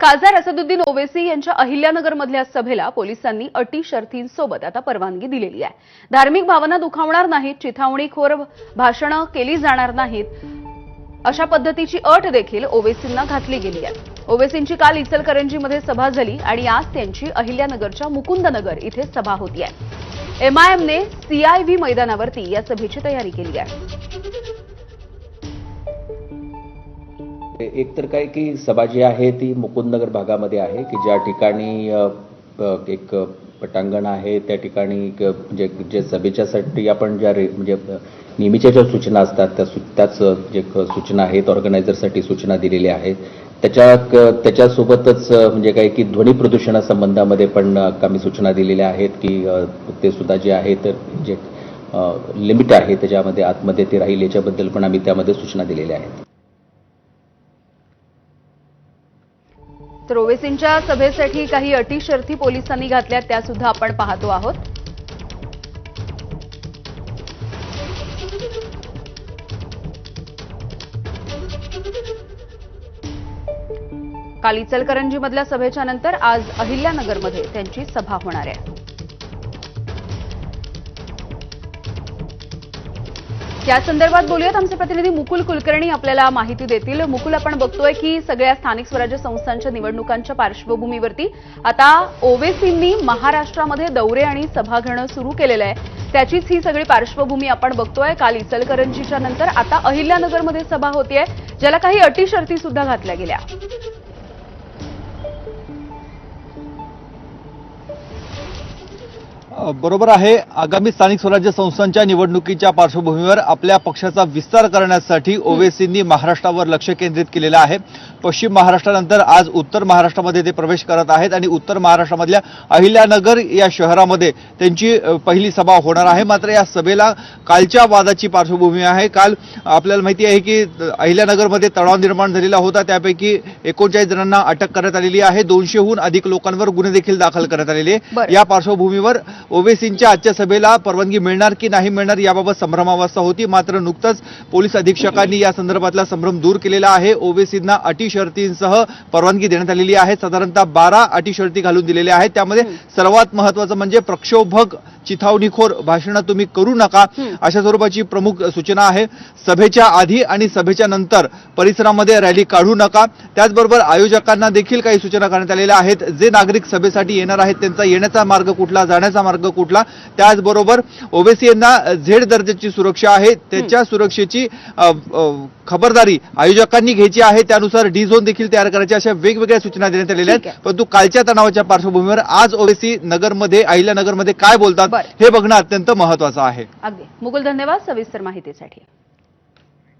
खासदार असदुद्दीन ओवेसी यांच्या अहिल्यानगरमधल्या सभेला पोलिसांनी अटी शर्थींसोबत आता परवानगी दिलेली आहे. धार्मिक भावना दुखावणार नाहीत चिथावणीखोर भाषणं केली जाणार नाहीत अशा पद्धतीची अट देखील ओवेसींना घातली गेली आहे. ओवेसींची काल इचलकरंजीमध्ये सभा झाली आणि आज त्यांची अहिल्यानगरच्या मुकुंदनगर इथे सभा होती आहे. एमआयएमने सीआयव्ही मैदानावरती या सभेची तयारी केली आहे. एक तर काय की सभा जी आहे ती मुकुंदनगर भागामध्ये आहे की ज्या ठिकाणी एक पटांगण आहे त्या ठिकाणी म्हणजे जे सभेच्यासाठी आपण ज्या रे म्हणजे नेहमीच्या ज्या सूचना असतात त्या सु त्याच जे सूचना आहेत ऑर्गनायझरसाठी सूचना दिलेल्या आहेत. त्याच्या क- त्याच्यासोबतच म्हणजे काय की ध्वनी प्रदूषणासंबंधामध्ये पण आम्ही सूचना दिलेल्या आहेत की ते सुद्धा जे आहे तर जे लिमिट आहे त्याच्यामध्ये आतमध्ये ते राहील याच्याबद्दल पण आम्ही त्यामध्ये सूचना दिलेल्या आहेत. तर ओवेसींच्या सभेसाठी काही अटी शर्थी पोलिसांनी घातल्या त्या सुद्धा आपण पाहतो आहोत. काल इचलकरंजीमधल्या सभेच्या नंतर आज अहिल्यानगरमध्ये त्यांची सभा होणार आहे. या संदर्भात बोलूयात आमचे प्रतिनिधी मुकुल कुलकर्णी आपल्याला माहिती देतील. मुकुल आपण बघतोय की सगळ्या स्थानिक स्वराज्य संस्थांच्या निवडणुकांच्या पार्श्वभूमीवरती आता ओवेसींनी महाराष्ट्रामध्ये दौरे आणि सभा घेणं सुरू केलेलं आहे. त्याचीच ही सगळी पार्श्वभूमी आपण बघतोय. काल इचलकरंजीच्या नंतर आता अहिल्यानगरमध्ये सभा होतीये ज्याला काही अटी शर्ती सुद्धा घातल्या गेल्या. बरोबर आहे. आगामी स्थानिक स्वराज्य संस्थांच्या निवडणुकीच्या पार्श्वभूमीवर आपल्या पक्षाचा विस्तार करण्यासाठी ओवेसींनी महाराष्ट्रावर लक्ष केंद्रित केलेलं आहे. पश्चिम महाराष्ट्रानंतर आज उत्तर महाराष्ट्रामध्ये ते प्रवेश करत आहेत आणि उत्तर महाराष्ट्रामधल्या अहिल्यानगर या शहरामध्ये त्यांची पहिली सभा होणार आहे. मात्र या सभेला कालच्या वादाची पार्श्वभूमी आहे. काल आपल्याला माहिती आहे की अहिल्यानगरमध्ये तणाव निर्माण झालेला होता. त्यापैकी एकोणचाळीस जणांना अटक करण्यात आलेली आहे. दोनशेहून अधिक लोकांवर गुन्हे देखील दाखल करण्यात आलेले. या पार्श्वभूमीवर ओवेसींच्या आजच्या सभेला परवानगी मिळणार की नाही मिळणार याबाबत संभ्रमावस्था होती. मात्र नुकतंच पोलीस अधीक्षकांनी या संदर्भातला संभ्रम दूर केलेला आहे. ओवेसींना अटी शर्तींसह परवानगी देण्यात आलेली आहे. साधारणतः बारा अटी शर्ती घालून दिलेल्या आहेत. त्यामध्ये सर्वात महत्वाचं म्हणजे प्रक्षोभक चिथावणीखोर भाषणं तुम्ही करू नका. अशा स्वरूपाची प्रमुख सूचना आहे. सभेच्या आधी आणि सभेच्या नंतर परिसरामध्ये रॅली काढू नका. त्याचबरोबर आयोजकांना देखील काही सूचना करण्यात आलेल्या आहेत. जे नागरिक सभेसाठी येणार आहेत त्यांचा येण्याचा मार्ग कुठला जाण्याचा मार्ग कुठला? त्याचबरोबर ओवेसी यांना झेड दर्जाची सुरक्षा आहे. त्याच्या सुरक्षेची खबरदारी आयोजकांनी घ्यायची आहे. त्यानुसार डी झोन देखील तयार करायच्या अशा वेगवेगळ्या सूचना देण्यात आलेल्या आहेत. आहे. परंतु कालच्या तणावाच्या पार्श्वभूमीवर आज ओवेसी नगरमध्ये अहिल्यानगरमध्ये काय बोलतात. हे बघणं अत्यंत महत्वाचं आहे. अगदी. मुकुल धन्यवाद सविस्तर माहितीसाठी.